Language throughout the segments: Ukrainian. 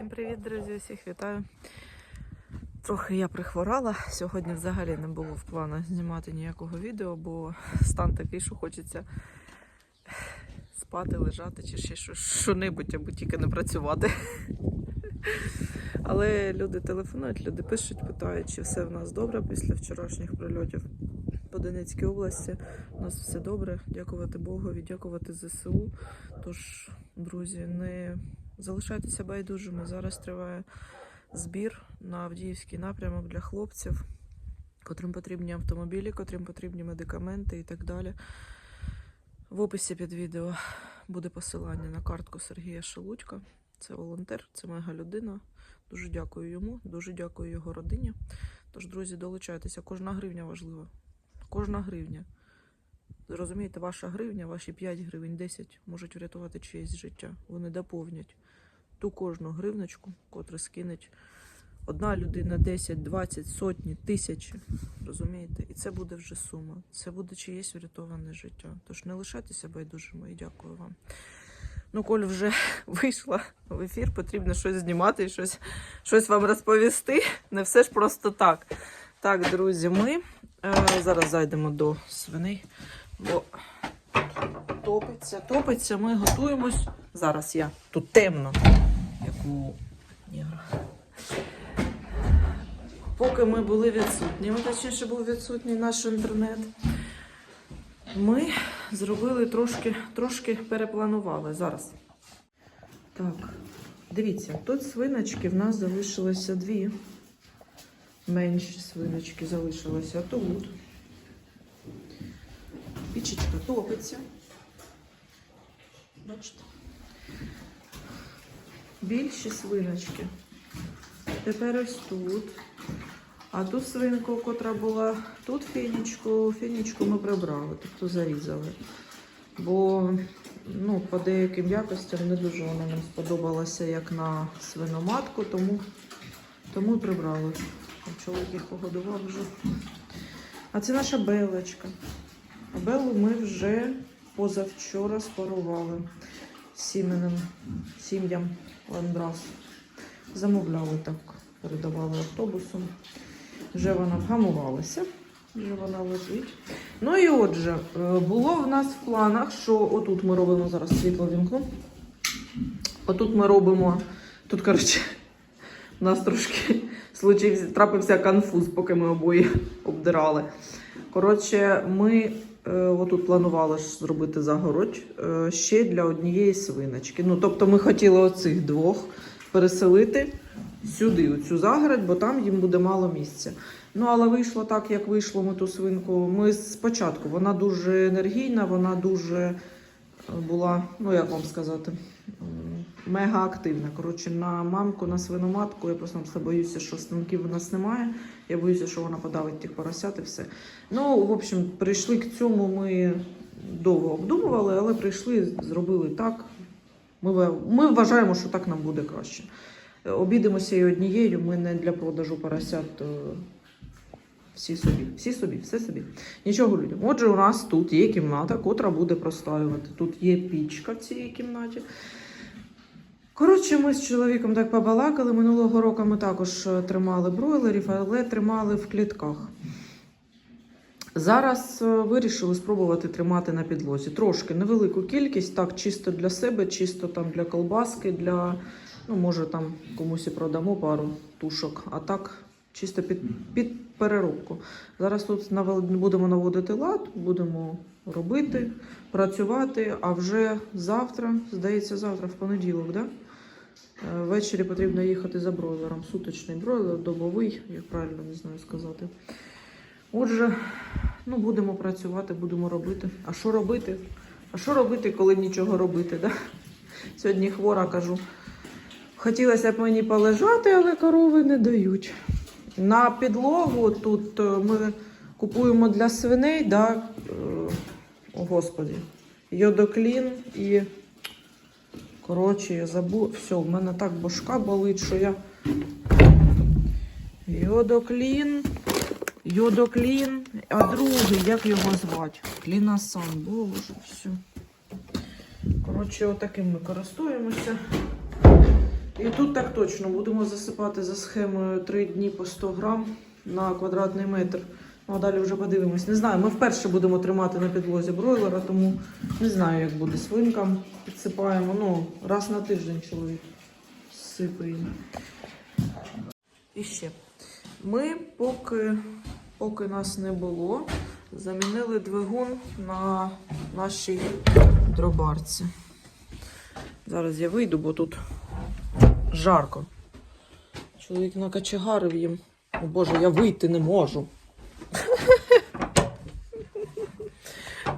Всім привіт, друзі! Всіх вітаю. Трохи я прихворала. Сьогодні взагалі не було в планах знімати ніякого відео, бо стан такий, що хочеться спати, лежати чи ще що- що-небудь, або тільки не працювати. Але люди телефонують, люди пишуть, питають, чи все в нас добре після вчорашніх прильотів по Донецькій області. У нас все добре. Дякувати Богові, дякувати ЗСУ. Тож, друзі, не залишайтеся байдужими. Зараз триває збір на Авдіївський напрямок для хлопців, котрим потрібні автомобілі, котрим потрібні медикаменти і так далі. В описі під відео буде посилання на картку Сергія Шелудька. Це волонтер, це мега людина. Дуже дякую йому, дуже дякую його родині. Тож, друзі, долучайтеся. Кожна гривня важлива. Кожна гривня. Зрозумієте, ваша гривня, ваші 5 гривень, 10 можуть врятувати чиєсь життя. Вони доповнять ту кожну гривночку, котру скинеть одна людина, 10, 20, сотні, тисячі. Розумієте? І це буде вже сума. Це буде чиєсь врятоване життя. Тож не лишайтеся байдужими і дякую вам. Ну, Коль вже вийшла в ефір, потрібно щось знімати щось, щось вам розповісти. Не все ж просто так. Так, друзі, ми е, зараз зайдемо до свиней, бо топиться, топиться, ми готуємось. Зараз я тут темно, як у негра. Поки ми були відсутні, точніше був відсутній наш інтернет. Ми зробили трошки, трошки перепланували зараз. Так, дивіться, тут свиночки в нас залишилося дві. Менші свиночки залишилося тут. Пічечка топиться. Бачите? Більші свиночки. Тепер ось тут. А ту свинку, котра була тут фінічку, фінічку ми прибрали, тобто зарізали. Бо ну, по деяким якостям не дуже вона нам сподобалася як на свиноматку, тому, тому прибрали. Чоловік їх погодував вже. А це наша белочка. Белу ми вже позавчора спарували сіменем, сім'ям Ландрас. Замовляли так, передавали автобусом. Вже вона вгамувалася, вже вона лежить. Ну і отже, е, було в нас в планах, що отут ми робимо зараз світло вімкну. Отут ми робимо. Тут, коротше, у нас трошки случився, трапився конфуз, поки ми обоє обдирали. Коротше, ми отут планували зробити загородь е, ще для однієї свиночки. Ну, тобто ми хотіли оцих двох переселити сюди, у цю загородь, бо там їм буде мало місця. Ну, але вийшло так, як вийшло ми ту свинку. Ми спочатку, вона дуже енергійна, вона дуже е, була, ну як вам сказати, мега активна. Коротше, на мамку, на свиноматку, я просто боюся, що станків у нас немає. Я боюся, що вона подавить тих поросят і все. Ну, в общем, прийшли к цьому. Ми довго обдумували, але прийшли, зробили так. Ми, ми вважаємо, що так нам буде краще. Е, Обідимося і однією, ми не для продажу поросят. Всі собі, всі собі, все собі. Нічого людям. Отже, у нас тут є кімната, котра буде простаювати. Тут є пічка в цій кімнаті. Коротше, ми з чоловіком так побалакали. Минулого року ми також е, тримали бройлерів, але тримали в клітках. Зараз е, вирішили спробувати тримати на підлозі. Трошки невелику кількість, так, чисто для себе, чисто там для колбаски, для, ну, може, там комусь і продамо пару тушок, а так чисто під, під переробку. Зараз тут будемо наводити лад, будемо робити, працювати, а вже завтра, здається, завтра, в понеділок, да? Е, Ввечері потрібно їхати за бройлером. Суточний бройлер, добовий, як правильно не знаю сказати. Отже, ну будемо працювати, будемо робити. А що робити? А що робити, коли нічого робити? Да? Сьогодні хвора кажу. Хотілося б мені полежати, але корови не дають. На підлогу тут е, ми купуємо для свиней, да, е, о господі, йодоклін і. Коротше, я забув. Все, в мене так башка болить, що я. Йодоклін. Йодоклін. А другий, як його звати? Клінасан. Боже, все. Коротше, отаким ми користуємося. І тут так точно будемо засипати за схемою 3 дні по 100 грам на квадратний метр. Ну, а далі вже подивимось. Не знаю, ми вперше будемо тримати на підлозі бройлера, тому не знаю, як буде свинкам. Підсипаємо. Ну, раз на тиждень чоловік сипає. І ще. Ми, поки, поки нас не було, замінили двигун на нашій дробарці. Зараз я вийду, бо тут жарко. Чоловік накачегарив їм. О Боже, я вийти не можу.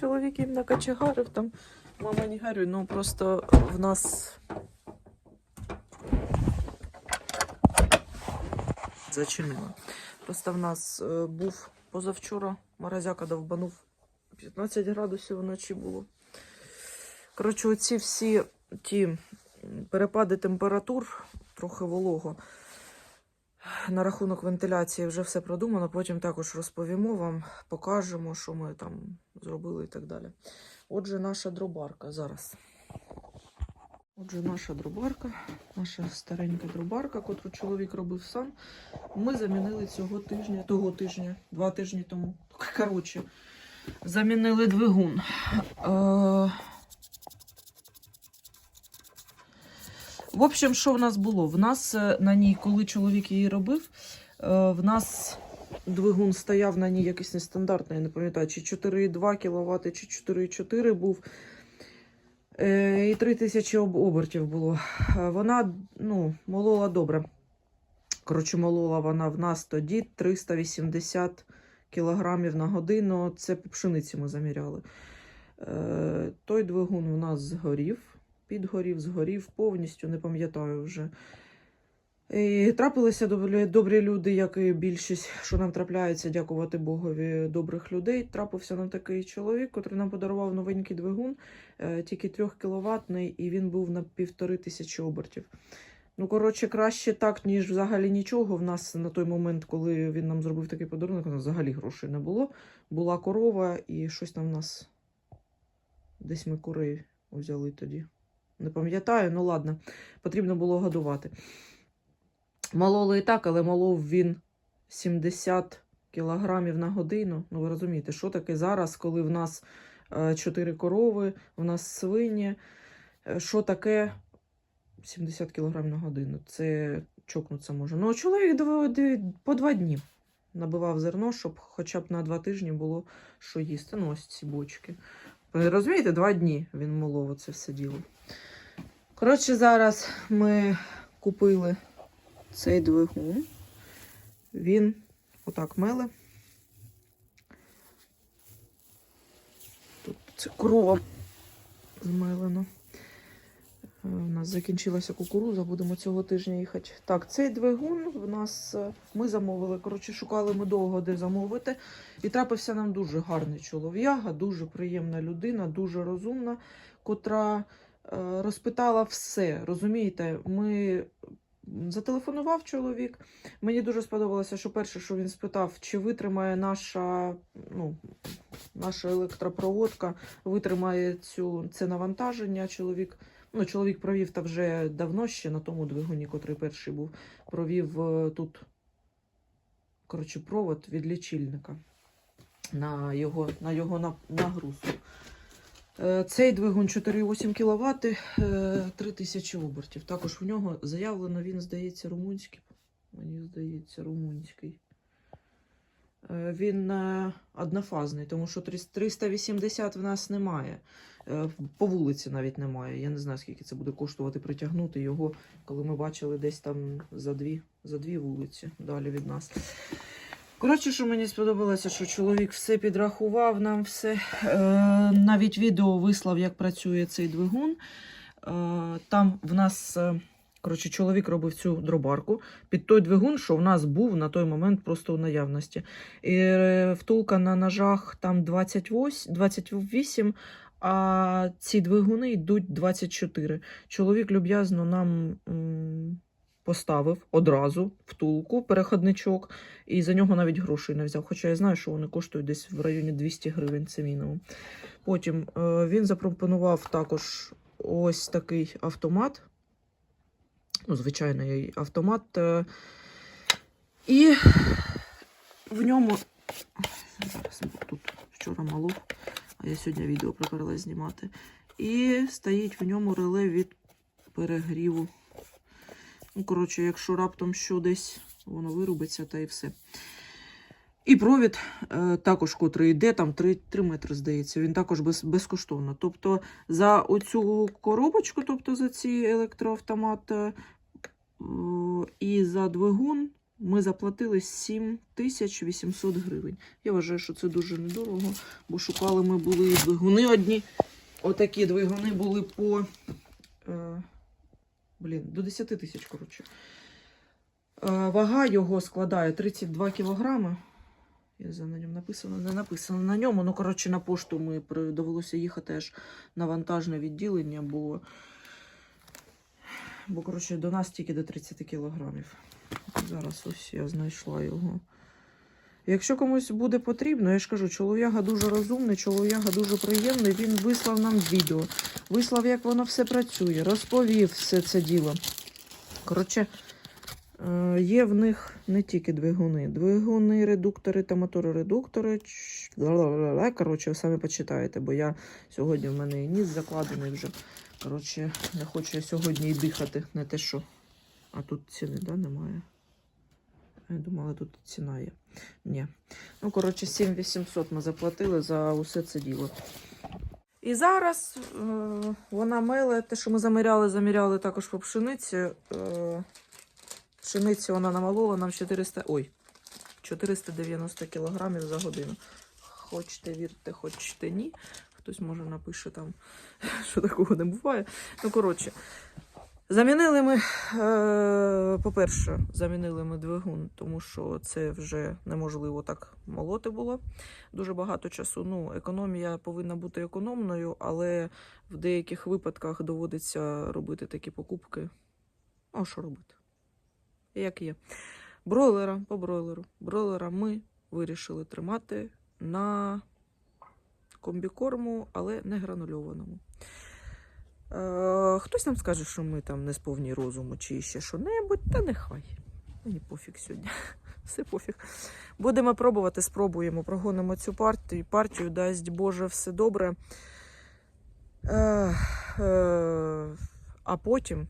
Чоловік їм накачегарив там. Мама не горюй, ну просто в нас. Зачинила. Просто в нас е, був позавчора морозяка довбанув 15 градусів вночі було. Коротше, оці всі ті перепади температур, трохи волого. На рахунок вентиляції вже все продумано. Потім також розповімо вам, покажемо, що ми там зробили і так далі. Отже, наша дробарка зараз. Отже, наша дробарка, наша старенька дробарка, котру чоловік робив сам. Ми замінили цього тижня, того тижня, два тижні тому. Коротше, замінили двигун. В общем, що в нас було? В нас е, на ній, коли чоловік її робив, е, в нас двигун стояв на ній якийсь нестандартний, я не пам'ятаю, чи 4,2 кВт, чи 4,4 був. Е, І 3000 об- обертів було. Вона ну, молола добре. Коротше, молола вона в нас тоді 380 кілограмів на годину. Це по пшениці ми заміряли. Той двигун у нас згорів підгорів, згорів повністю, не пам'ятаю вже. І трапилися добрі, добрі люди, як і більшість, що нам трапляється, дякувати Богові добрих людей. Трапився нам такий чоловік, котрий нам подарував новенький двигун, е, тільки 3 кіловатний, і він був на півтори тисячі обертів. Ну, коротше, краще так, ніж взагалі нічого. В нас на той момент, коли він нам зробив такий подарунок, у нас взагалі грошей не було. Була корова, і щось там в нас десь ми курей взяли тоді. Не пам'ятаю, ну ладно, потрібно було годувати. Мололи і так, але молов він 70 кілограмів на годину. Ну, ви розумієте, що таке зараз, коли в нас 4 корови, в нас свині. Е, Що таке 70 кілограмів на годину? Це чокнуться може. Ну, чоловік по два дні набивав зерно, щоб хоча б на два тижні було що їсти. Ну, ось ці бочки. Ви розумієте, два дні він молов це все діло. Коротше, зараз ми купили цей двигун. Він отак меле. Тут це корова змелена. Е, У нас закінчилася кукуруза, будемо цього тижня їхати. Так, цей двигун в нас е, ми замовили. Коротше, шукали ми довго де замовити. І трапився нам дуже гарний чолов'яга, дуже приємна людина, дуже розумна, котра е, розпитала все. Розумієте, ми зателефонував чоловік. Мені дуже сподобалося, що перше, що він спитав, чи витримає наша, ну, наша електропроводка, витримає цю це навантаження. Чоловік. Ну, чоловік провів та вже давно ще на тому двигуні, котрий перший був, провів е, тут коротше, провод від лічильника на його, на його нагрузку. Е, Цей двигун 4,8 кВт, 3000 обертів. Також в нього заявлено, він, здається, румунський. Мені здається, румунський. Е, Він е, однофазний, тому що 380 в нас немає. Е, По вулиці навіть немає. Я не знаю, скільки це буде коштувати притягнути його, коли ми бачили десь там за дві, за дві вулиці далі від нас. Коротше, що мені сподобалося, що чоловік все підрахував нам все. Навіть відео вислав, як працює цей двигун. Там в нас. Коротше, чоловік робив цю дробарку під той двигун, що в нас був на той момент просто у наявності. І е, втулка на ножах там 28, 28 а ці двигуни йдуть 24. Чоловік люб'язно нам поставив одразу втулку, переходничок, і за нього навіть грошей не взяв. Хоча я знаю, що вони коштують десь в районі 200 гривень, це мінімум. Потім е, він запропонував також ось такий автомат. Ну, звичайний автомат. е, І в ньому зараз тут вчора малов, а я сьогодні відео приперлась знімати. І стоїть в ньому реле від перегріву. Ну, коротше, якщо раптом що десь воно вирубиться, та і все. І провід е, також, котрий йде, там 3, 3 метри, здається, він також без, безкоштовно. Тобто за оцю коробочку, тобто за ці електроавтомати е, і за двигун ми заплатили 7800 гривень. Я вважаю, що це дуже недорого, бо шукали ми були двигуни одні. Отакі двигуни були по. Е, блін, до 10 тисяч, коротше. Е, вага його складає 32 кілограми. Я за на ньому написано, не написано на ньому. Ну, коротше, на пошту ми довелося їхати аж на вантажне відділення, бо, бо коротше, до нас тільки до 30 кілограмів. Зараз ось я знайшла його. Якщо комусь буде потрібно, я ж кажу, чолов'яга дуже розумний, чолов'яга дуже приємний. Він вислав нам відео, вислав, як воно все працює, розповів все це діло. Коротше, є в них не тільки двигуни. Двигуни, редуктори та ла-ла-ла-ла. Коротше, самі почитаєте, бо я сьогодні в мене і ніс закладений вже. Коротше, не хочу я сьогодні і дихати, не те що. А тут ціни, да, немає. Я думала, тут ціна є. Ні. Ну, коротше, 7800 ми заплатили за усе це діло. І зараз е, вона меле, те, що ми заміряли, заміряли також по пшениці. Е, пшениці вона намалола нам 400, ой, 490 кілограмів за годину. Хочете вірте, хочете ні. Хтось може напише там, що такого не буває. Ну, коротше, замінили ми, е, по-перше, замінили ми двигун, тому що це вже неможливо так молоти було дуже багато часу. Ну, економія повинна бути економною, але в деяких випадках доводиться робити такі покупки. А що робити? Як є. Бройлера по бройлеру. Бройлера ми вирішили тримати на комбікорму, але не гранульованому. Е, хтось нам скаже, що ми там не сповні розуму чи ще що-небудь, та нехай. Мені пофіг сьогодні. Все пофіг. Будемо пробувати, спробуємо, прогонимо цю партію. Партію дасть Боже все добре. Е, е, а потім,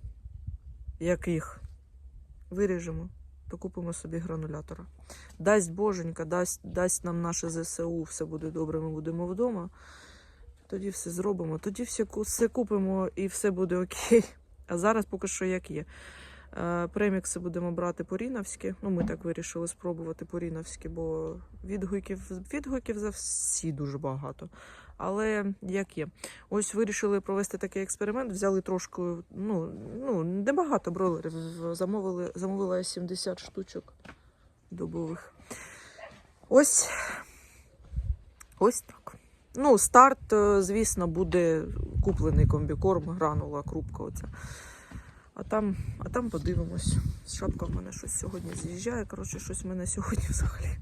як їх виріжемо, то купимо собі гранулятора. Дасть Боженька, дасть, дасть нам наше ЗСУ, все буде добре, ми будемо вдома. Тоді все зробимо, тоді все, все купимо і все буде окей. А зараз поки що як є. Е, Премікси будемо брати поріновські. Ну, ми так вирішили спробувати поріновські, бо відгуків, відгуків за всі дуже багато. Але як є. Ось вирішили провести такий експеримент. Взяли трошки, ну, ну небагато бролерів. Замовили, замовила я 70 штучок добових. Ось. Ось так. Ну, старт, е, звісно, буде куплений комбікорм, гранула, крупка оця. А там, а там подивимось. Шапка в мене щось сьогодні з'їжджає. Коротше, щось в мене сьогодні взагалі.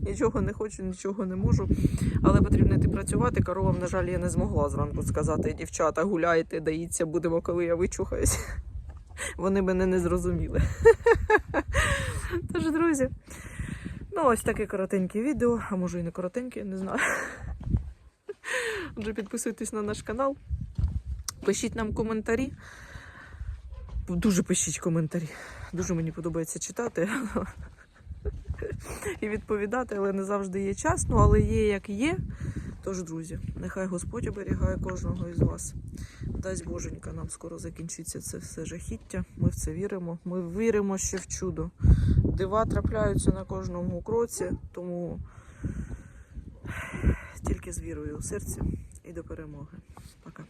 Нічого не хочу, нічого не можу. Але потрібно йти працювати. Коровам, на жаль, я не змогла зранку сказати, дівчата, гуляйте, доїться, будемо, коли я вичухаюсь. Вони мене не зрозуміли. Тож, друзі, ну ось таке коротеньке відео, а може і не коротеньке, не знаю. Отже, підписуйтесь на наш канал, пишіть нам коментарі. Дуже пишіть коментарі. Дуже мені подобається читати і відповідати, але не завжди є час. Ну, але є як є. Тож, друзі, нехай Господь оберігає кожного із вас. Дасть Боженька, нам скоро закінчиться це все жахіття. Ми в це віримо. Ми віримо ще в чудо. Дива трапляються на кожному кроці, тому тільки з вірою у серці і до перемоги. Пока.